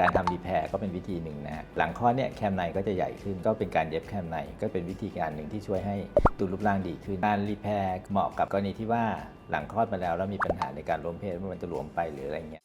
การทำรีแพร์ก็เป็นวิธีหนึ่งนะฮะหลังคลอดเนี่ยแคมในก็จะใหญ่ขึ้น ก็เป็นการเย็บแคมในก็เป็นวิธีการหนึ่งที่ช่วยให้ดูรูปร่างดีขึ้น การรีแพร์เหมาะกับกรณีที่ว่าหลังคลอดมาแล้วแล้วมีปัญหาในการร่วมเพศว่ามันจะหลวมไปหรืออะไรเงี้ย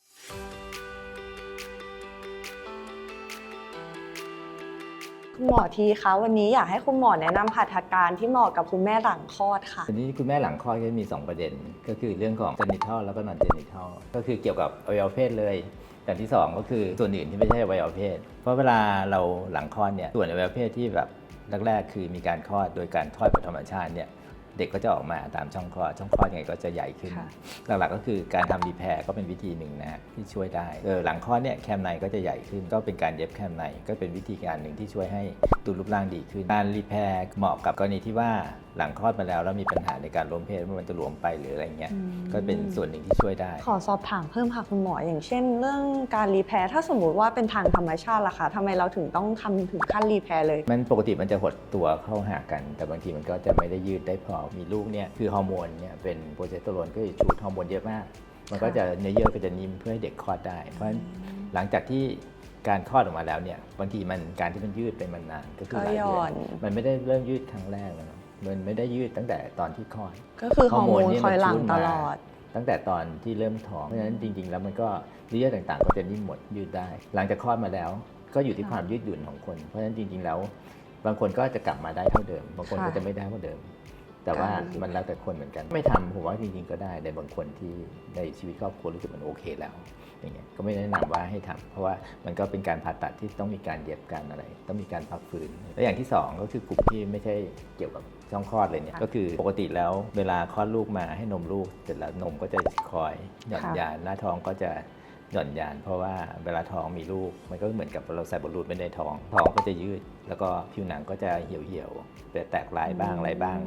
คุณหมอทีคะวันนี้อยากให้คุณหมอแนะนำหัตถการที่เหมาะกับคุณแม่หลังคลอดค่ะทีนี้คุณแม่หลังคลอดก็จะมี 2 ประเด็น ก็คือเรื่องของ genital แล้วก็ non genital ก็คือเกี่ยวกับอวัยวะเพศเลย อย่างที่ 2 ก็คือส่วนอื่นที่ไม่ใช่อวัยวะเพศ เพราะเวลาเราหลังคลอดเนี่ยส่วนอวัยวะเพศที่แบบแรกๆคือมีการคลอดโดยการคลอดแบบธรรมชาติเนี่ย เด็กก็จะออกมาตามช่องคลอดช่องคลอดยังไงก็จะใหญ่ขึ้น ค่ะ หลักๆก็คือการทำรีแพร์ก็เป็นวิธีหนึ่งนะฮะที่ช่วยได้เออหลังคลอดเนี่ยแคมในก็จะใหญ่ขึ้น ก็เป็นการเย็บแคมในก็เป็นวิธีการหนึ่งที่ช่วยให้ดูรูปร่างดีขึ้น การรีแพร์เหมาะกับกรณีที่ว่าหลังคลอดมาแล้วแล้วมีปัญหาในการร่วมเพศว่ามันจะหลวมไปหรืออะไรเงี้ยอืม ก็เป็นส่วนหนึ่งที่ช่วยได้ ขอสอบถามเพิ่มค่ะคุณหมออย่างเช่น เรื่องการรีแพร์ถ้าสมมุติว่าเป็นทางธรรมชาติล่ะคะทำไมเราถึงต้องทำถึงขั้นรีแพร์เลย มันปกติมันจะหดตัวเข้าหากัน แต่บางทีมันก็จะไม่ได้ยืดได้พอมีลูกเนี่ยคือฮอร์โมนเนี่ยเป็นโปรเจสเตอโรนก็จะชูดฮอร์โมนเยอะมาก มันก็จะเนื้อเยื่อก็จะนิ่มเพื่อให้เด็กคลอดได้ เพราะฉะนั้นหลังจากที่การคลอดออกมาแล้วเนี่ยบางทีมันการที่มันยืดไปมันนานก็คือหลายก็หย่เดืออนนมันไม่ได้เริ่มยืดครั้งแรกแล้วนะมันไม่ได้ยืดตั้งแต่ตอนที่คลอด ก็คือฮอร์โมนนี่คอยหลังชูดตมาลอด ตั้งแต่ตอนที่เริ่มท้องเพราะฉะนั้นจริง ๆ แล้วมันก็เนื้อเยื่อต่างๆ ก็จะนิ่มหมดยืดได้ หลังจากคลอดมาแล้ว ก็อยู่ที่ค่ะความยืดหยุ่นของคน เพราะฉะนั้นจริง ๆ แล้ว บางคนก็จะกลับมาได้เท่าเดิม บางคนค่ะก็จะไม่ได้เท่าเดิม แต่ว่าการมันแล้วแต่คนเหมือนกัน ไม่ทำผมว่าจริงๆก็ได้ในบางคนที่ในชีวิตครอบครัวรู้สึกมันโอเคแล้วอย่างเงี้ยก็ไม่แนะนำว่าให้ทำเพราะว่ามันก็เป็นการผ่าตัดที่ต้องมีการเย็บการอะไร ต้องมีการพักฟื้นและอย่างที่สองก็คือกลุ่มที่ไม่ใช่เกี่ยวกับช่องคลอดเลยเนี่ยค่ะก็คือปกติแล้วเวลาคลอดลูกมาให้นมลูกเสร็จแล้วนมก็จะคอยหย่อนค่ะยานหน้าท้องก็จะหย่อนยาน เพราะว่าเวลาท้องมีลูกมันก็เหมือนกับเราใส่บอลลูนไปในท้องท้องก็จะยืดแล้วก็ผิวหนังก็จะเหี่ยวๆแต่แตกลายบ้างอะไรบ้าง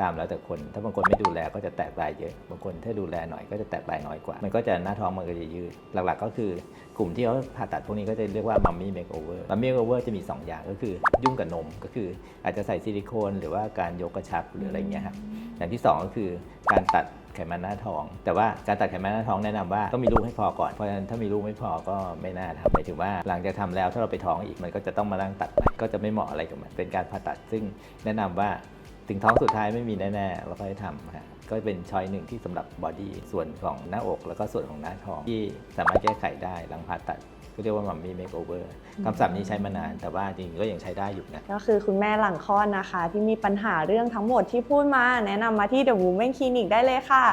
ตามแล้วแต่คน ถ้าบางคนไม่ดูแลก็จะแตกลายเยอะ บางคนถ้าดูแลหน่อยก็จะแตกลายน้อยกว่า มันก็จะหน้าท้องมันก็จะยืด หลักๆ ก็คือกลุ่มที่เขาผ่าตัดพวกนี้ก็จะเรียกว่ามัมมี่เมคโอเวอร์มัมมี่เมคโอเวอร์จะมี 2 อย่างก็คือยุ่งกับนมก็คืออาจจะใส่ซิลิโคนหรือว่าการยกกระชับหรืออะไรเงี้ยครับอย่างที่ 2 ก็คือการตัดไขมันหน้าท้อง แต่ว่าการตัดไขมันหน้าท้องแนะนำว่าต้องมีลูกให้พอก่อนเพราะฉะนั้นถ้ามีลูกไม่พอก็ไม่น่าทำหมายถึงว่าหลังจากทำแล้วถ้าเราไปท้องอีกมันก็จะต้องมานั่งตัดใหม่ก็จะไม่เหมาะอะไรกับมัน เป็นการผ่าตัดซึ่งแนะนำว่าถึงท้องสุดท้ายไม่มีแน่ๆเราก็ให้ทำฮะก็เป็นช้อยหนึ่งที่สำหรับบอดี้ส่วนของหน้าอก แล้วก็ส่วนของหน้าท้องที่สามารถแก้ไขได้หลังผ่าตัดก็เรียกว่ามัมมี่เมคโอเวอร์คำศัพท์นี้ใช้มานาน แต่ว่าจริงก็ยังใช้ได้อยู่นะ ก็คือคุณแม่หลังคลอดนะคะ ที่มีปัญหาเรื่องทั้งหมดที่พูดมา แนะนำมาที่ The Women Clinic ได้เลยค่ะ